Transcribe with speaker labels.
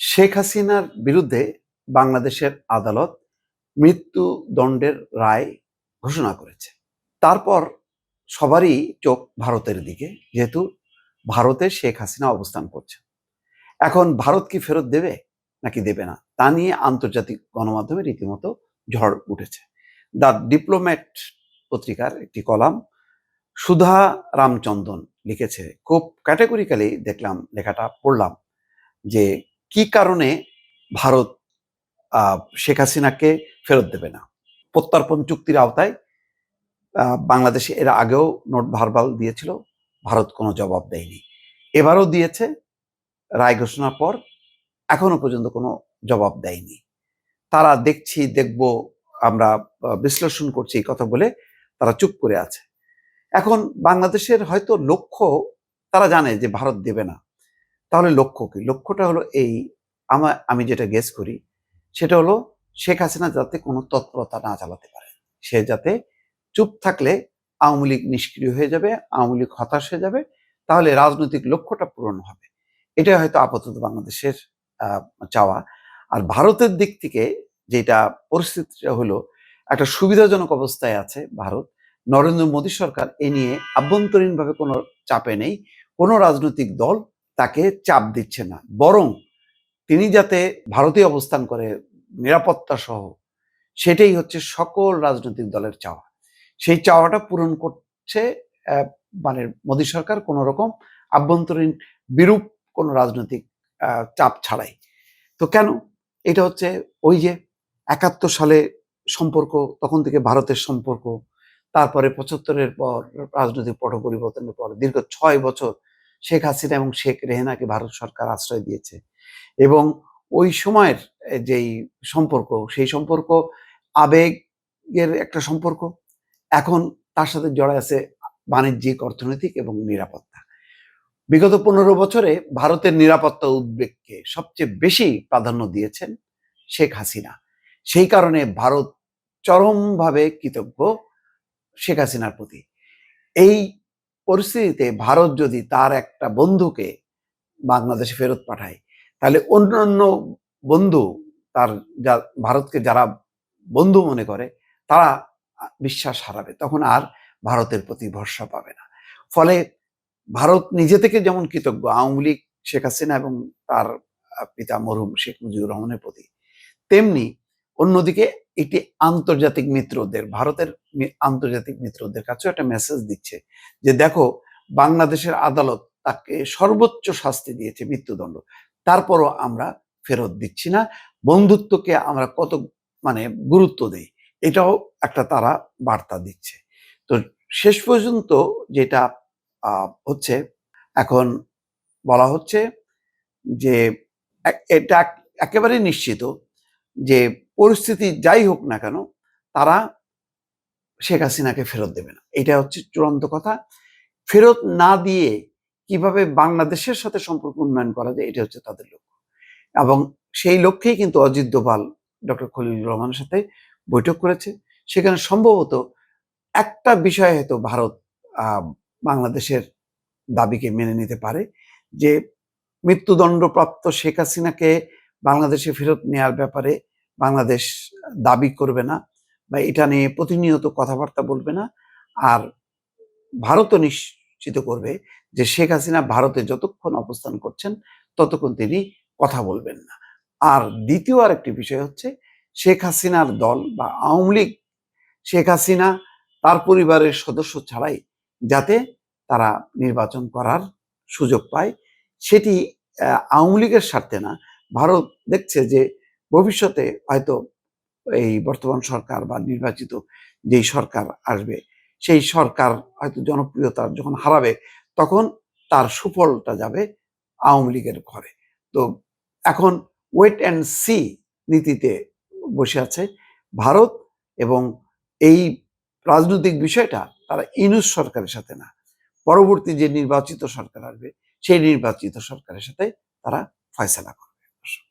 Speaker 1: শেখ হাসিনার বিরুদ্ধে বাংলাদেশের আদালত মৃত্যুদণ্ডের রায় ঘোষণা করেছে। তারপর সবারই চোখ ভারতের দিকে, যেহেতু ভারতে শেখ হাসিনা অবস্থান করছে। এখন ভারত কি ফেরত দেবে নাকি দেবে না, তা নিয়ে আন্তর্জাতিক গণমাধ্যমে রীতিমতো ঝড় উঠেছে। দ্য ডিপ্লোম্যাট পত্রিকার একটি কলাম সুধা রামচন্দন লিখেছে, খুব ক্যাটাগরিক্যালি দেখলাম, লেখাটা পড়লাম যে কি কারণে ভারত শেখ হাসিনাকে ফেরত দেবে না? প্রত্যর্পণ চুক্তির আওতায় বাংলাদেশে এর আগেও নোট ভারবাল দিয়েছিল, ভারত কোনো জবাব দেয়নি। এবারও দিয়েছে, রায় ঘোষণার পর এখনও পর্যন্ত কোনো জবাব দেয়নি। তারা দেখছি, দেখব, আমরা বিশ্লেষণ করছি এই কথা বলে তারা চুপ করে আছে। এখন বাংলাদেশের হয়তো লক্ষ্য, তারা জানে যে ভারত দেবে না। তাহলে লক্ষ্য কি? লক্ষ্যটা হলো এই আমার আমি যেটা গেস করি, সেটা হলো শেখ হাসিনা যাতে কোনো তৎপরতা না চালাতে পারে। সে যাতে চুপ থাকলে আওয়ামী লীগ নিষ্ক্রিয় হয়ে যাবে, আওয়ামী লীগ হতাশ হয়ে যাবে, তাহলে রাজনৈতিক লক্ষ্যটা পূরণ হবে। এটাই হয়তো আপাতত বাংলাদেশের চাওয়া। আর ভারতের দিক থেকে যেটা পরিস্থিতিটা হলো, একটা সুবিধাজনক অবস্থায় আছে ভারত। নরেন্দ্র মোদী সরকার এ নিয়ে আভ্যন্তরীণভাবে কোনো চাপে নেই। কোনো রাজনৈতিক দল তাকে চাপ দিচ্ছে না। বরং তিনি যাতে ভারতে অবস্থান করে, নিরাপত্তা সহ, সেটাই হচ্ছে সকল রাজনৈতিক দলের চাওয়া। সেই চাওয়াটা পূরণ করছে মানে মোদী সরকার কোনো রকম আভ্যন্তরীণ বিরূপ কোনো রাজনৈতিক চাপ ছাড়াই। তো কেন? এটা হচ্ছে ওই যে একাত্তর সালে সম্পর্ক, তখন থেকে ভারতের সম্পর্ক, তারপরে পঁচাত্তরের পর রাজনৈতিক পট পরিবর্তনের পর দীর্ঘ ছয় বছর শেখ হাসিনা এবং শেখ রেহেনাকে ভারত সরকার আশ্রয় দিয়েছে। এবং ওই সময়ের যেই সম্পর্ক, সেই সম্পর্ক আবেগের একটা সম্পর্ক। এখন তার সাথে জড়ায় আছে বাণিজ্যিক অর্থনৈতিক এবং নিরাপত্তা। বিগত পনেরো বছরে ভারতের নিরাপত্তা উদ্বেগকে সবচেয়ে বেশি প্রাধান্য দিয়েছেন শেখ হাসিনা। সেই কারণে ভারত চরমভাবে কৃতজ্ঞ শেখ হাসিনার প্রতি। এই পরিস্থিতিতে ভারত যদি তার একটা বন্ধুকে বাংলাদেশে ফেরত পাঠায়, তাহলে অন্যান্য বন্ধু তার যা, ভারতকে যারা বন্ধু মনে করে, তারা বিশ্বাস হারাবে। তখন আর ভারতের প্রতি ভরসা পাবে না। ফলে ভারত নিজে থেকে যেমন কৃতজ্ঞ, আওয়ামী লীগ, শেখ হাসিনা এবং তার পিতা মরহুম শেখ মুজিবুর রহমানের প্রতি, তেমনি অন্যদিকে একটি আন্তর্জাতিক মিত্রদের, ভারতের আন্তর্জাতিক মিত্রদের কাছেও একটা মেসেজ দিচ্ছে যে, দেখো, বাংলাদেশের আদালত তাকে সর্বোচ্চ শাস্তি দিয়েছে মৃত্যুদণ্ড। তারপরও আমরা ফেরত দিচ্ছি না। বন্ধুত্বকে আমরা কত মানে গুরুত্ব দেই? এটাও একটা তারা বার্তা দিচ্ছে। তো শেষ পর্যন্ত যেটা হচ্ছে, এখন বলা হচ্ছে যে এটা এক- একেবারে নিশ্চিত যে পরিস্থিতি যাই হোক না কেন, তারা শেখ হাসিনাকে ফেরত দেবে না। এটা হচ্ছে চূড়ান্ত কথা। ফেরত না দিয়ে কীভাবে বাংলাদেশের সাথে সম্পর্ক উন্নয়ন করা যায়, এটা হচ্ছে তাদের লক্ষ্য। এবং সেই লক্ষ্যেই কিন্তু অজিত দোভাল, ডক্টর খলিল রহমানের সাথে বৈঠক করেছে। সেখানে সম্ভবত একটা বিষয় হয়তো ভারত বাংলাদেশের দাবিকে মেনে নিতে পারে যে মৃত্যুদণ্ডপ্রাপ্ত শেখ হাসিনাকে বাংলাদেশে ফেরত নেওয়ার ব্যাপারে বাংলাদেশ দাবি করবে না বা এটা নিয়ে প্রতিনিয়ত কথাবার্তা বলবে না। আর ভারতও নিশ্চিত করবে যে শেখ হাসিনা ভারতে যতক্ষণ অবস্থান করছেন, ততক্ষণ তিনি কথা বলবেন না। আর দ্বিতীয় আর একটি বিষয় হচ্ছে, শেখ হাসিনার দল বা আওয়ামী লীগ, শেখ হাসিনা তার পরিবারের সদস্য ছাড়াই যাতে তারা নির্বাচন করার সুযোগ পায়, সেটি আওয়ামী লীগের স্বার্থে না। ভারত দেখছে যে ভবিষ্যতে হয়তো এই বর্তমান সরকার বা নির্বাচিত যেই সরকার আসবে, সেই সরকার হয়তো জনপ্রিয়তা যখন হারাবে, তখন তার সুফলটা যাবে আওয়ামী লীগের ঘরে। তো এখন ওয়েট অ্যান্ড সি নীতিতে বসে আছে ভারত এবং এই রাজনৈতিক বিষয়টা তারা ইনুস সরকারের সাথে না। পরবর্তী যে নির্বাচিত সরকার আসবে, সেই নির্বাচিত সরকারের সাথে তারা ফয়সলা করে